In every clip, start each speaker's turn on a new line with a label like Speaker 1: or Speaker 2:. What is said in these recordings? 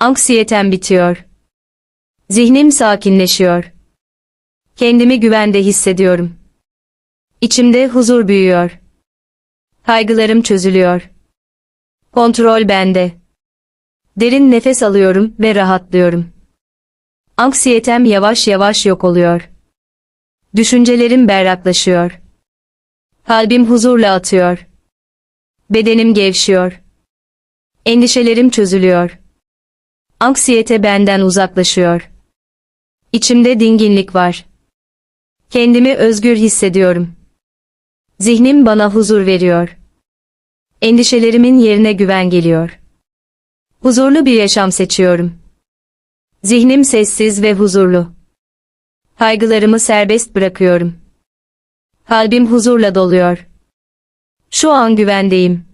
Speaker 1: Anksiyetem bitiyor. Zihnim sakinleşiyor. Kendimi güvende hissediyorum. İçimde huzur büyüyor. Kaygılarım çözülüyor. Kontrol bende. Derin nefes alıyorum ve rahatlıyorum. Anksiyetem yavaş yavaş yok oluyor. Düşüncelerim berraklaşıyor. Kalbim huzurla atıyor. Bedenim gevşiyor. Endişelerim çözülüyor. Anksiyete benden uzaklaşıyor. İçimde dinginlik var. Kendimi özgür hissediyorum. Zihnim bana huzur veriyor. Endişelerimin yerine güven geliyor. Huzurlu bir yaşam seçiyorum. Zihnim sessiz ve huzurlu. Kaygılarımı serbest bırakıyorum. Kalbim huzurla doluyor. Şu an güvendeyim.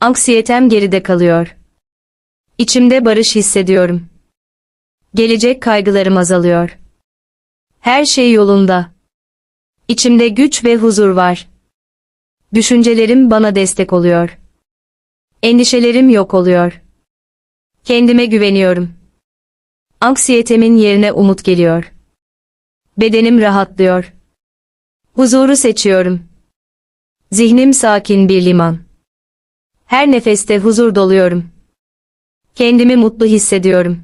Speaker 1: Anksiyetem geride kalıyor. İçimde barış hissediyorum. Gelecek kaygılarım azalıyor. Her şey yolunda. İçimde güç ve huzur var. Düşüncelerim bana destek oluyor. Endişelerim yok oluyor. Kendime güveniyorum. Anksiyetemin yerine umut geliyor. Bedenim rahatlıyor. Huzuru seçiyorum. Zihnim sakin bir liman. Her nefeste huzur doluyorum. Kendimi mutlu hissediyorum.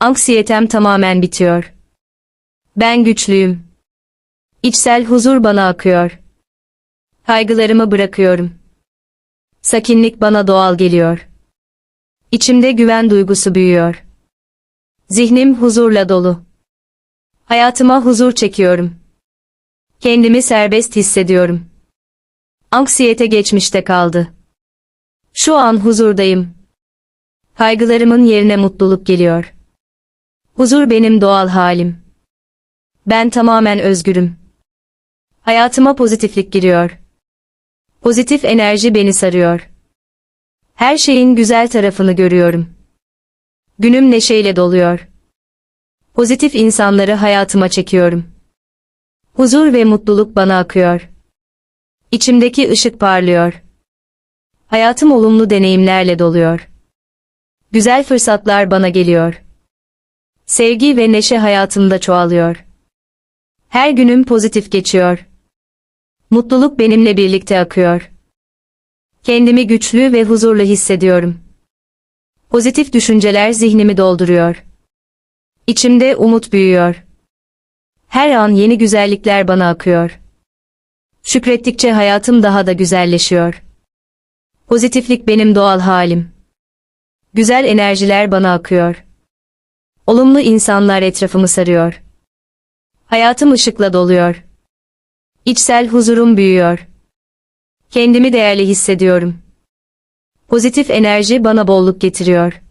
Speaker 1: Anksiyetem tamamen bitiyor. Ben güçlüyüm. İçsel huzur bana akıyor. Kaygılarımı bırakıyorum. Sakinlik bana doğal geliyor. İçimde güven duygusu büyüyor. Zihnim huzurla dolu. Hayatıma huzur çekiyorum. Kendimi serbest hissediyorum. Anksiyete geçmişte kaldı. Şu an huzurdayım. Kaygılarımın yerine mutluluk geliyor. Huzur benim doğal halim. Ben tamamen özgürüm. Hayatıma pozitiflik giriyor. Pozitif enerji beni sarıyor. Her şeyin güzel tarafını görüyorum. Günüm neşeyle doluyor. Pozitif insanları hayatıma çekiyorum. Huzur ve mutluluk bana akıyor. İçimdeki ışık parlıyor. Hayatım olumlu deneyimlerle doluyor. Güzel fırsatlar bana geliyor. Sevgi ve neşe hayatımda çoğalıyor. Her günüm pozitif geçiyor. Mutluluk benimle birlikte akıyor. Kendimi güçlü ve huzurlu hissediyorum. Pozitif düşünceler zihnimi dolduruyor. İçimde umut büyüyor. Her an yeni güzellikler bana akıyor. Şükrettikçe hayatım daha da güzelleşiyor. Pozitiflik benim doğal halim. Güzel enerjiler bana akıyor. Olumlu insanlar etrafımı sarıyor. Hayatım ışıkla doluyor. İçsel huzurum büyüyor. Kendimi değerli hissediyorum. Pozitif enerji bana bolluk getiriyor.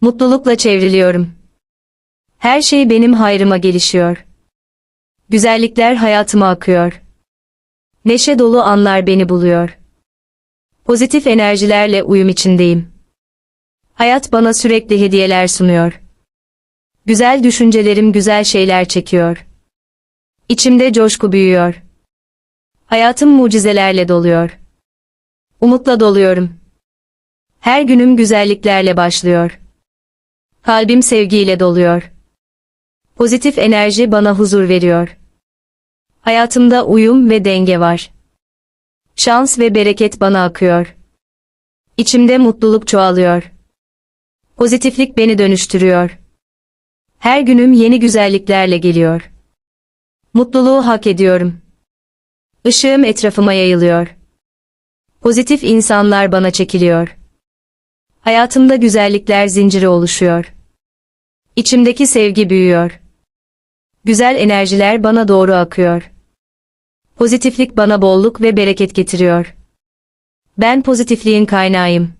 Speaker 1: Mutlulukla çevriliyorum. Her şey benim hayrıma gelişiyor. Güzellikler hayatıma akıyor. Neşe dolu anlar beni buluyor. Pozitif enerjilerle uyum içindeyim. Hayat bana sürekli hediyeler sunuyor. Güzel düşüncelerim güzel şeyler çekiyor. İçimde coşku büyüyor. Hayatım mucizelerle doluyor. Umutla doluyorum. Her günüm güzelliklerle başlıyor. Kalbim sevgiyle doluyor. Pozitif enerji bana huzur veriyor. Hayatımda uyum ve denge var. Şans ve bereket bana akıyor. İçimde mutluluk çoğalıyor. Pozitiflik beni dönüştürüyor. Her günüm yeni güzelliklerle geliyor. Mutluluğu hak ediyorum. Işığım etrafıma yayılıyor. Pozitif insanlar bana çekiliyor. Hayatımda güzellikler zinciri oluşuyor. İçimdeki sevgi büyüyor. Güzel enerjiler bana doğru akıyor. Pozitiflik bana bolluk ve bereket getiriyor. Ben pozitifliğin kaynağıyım.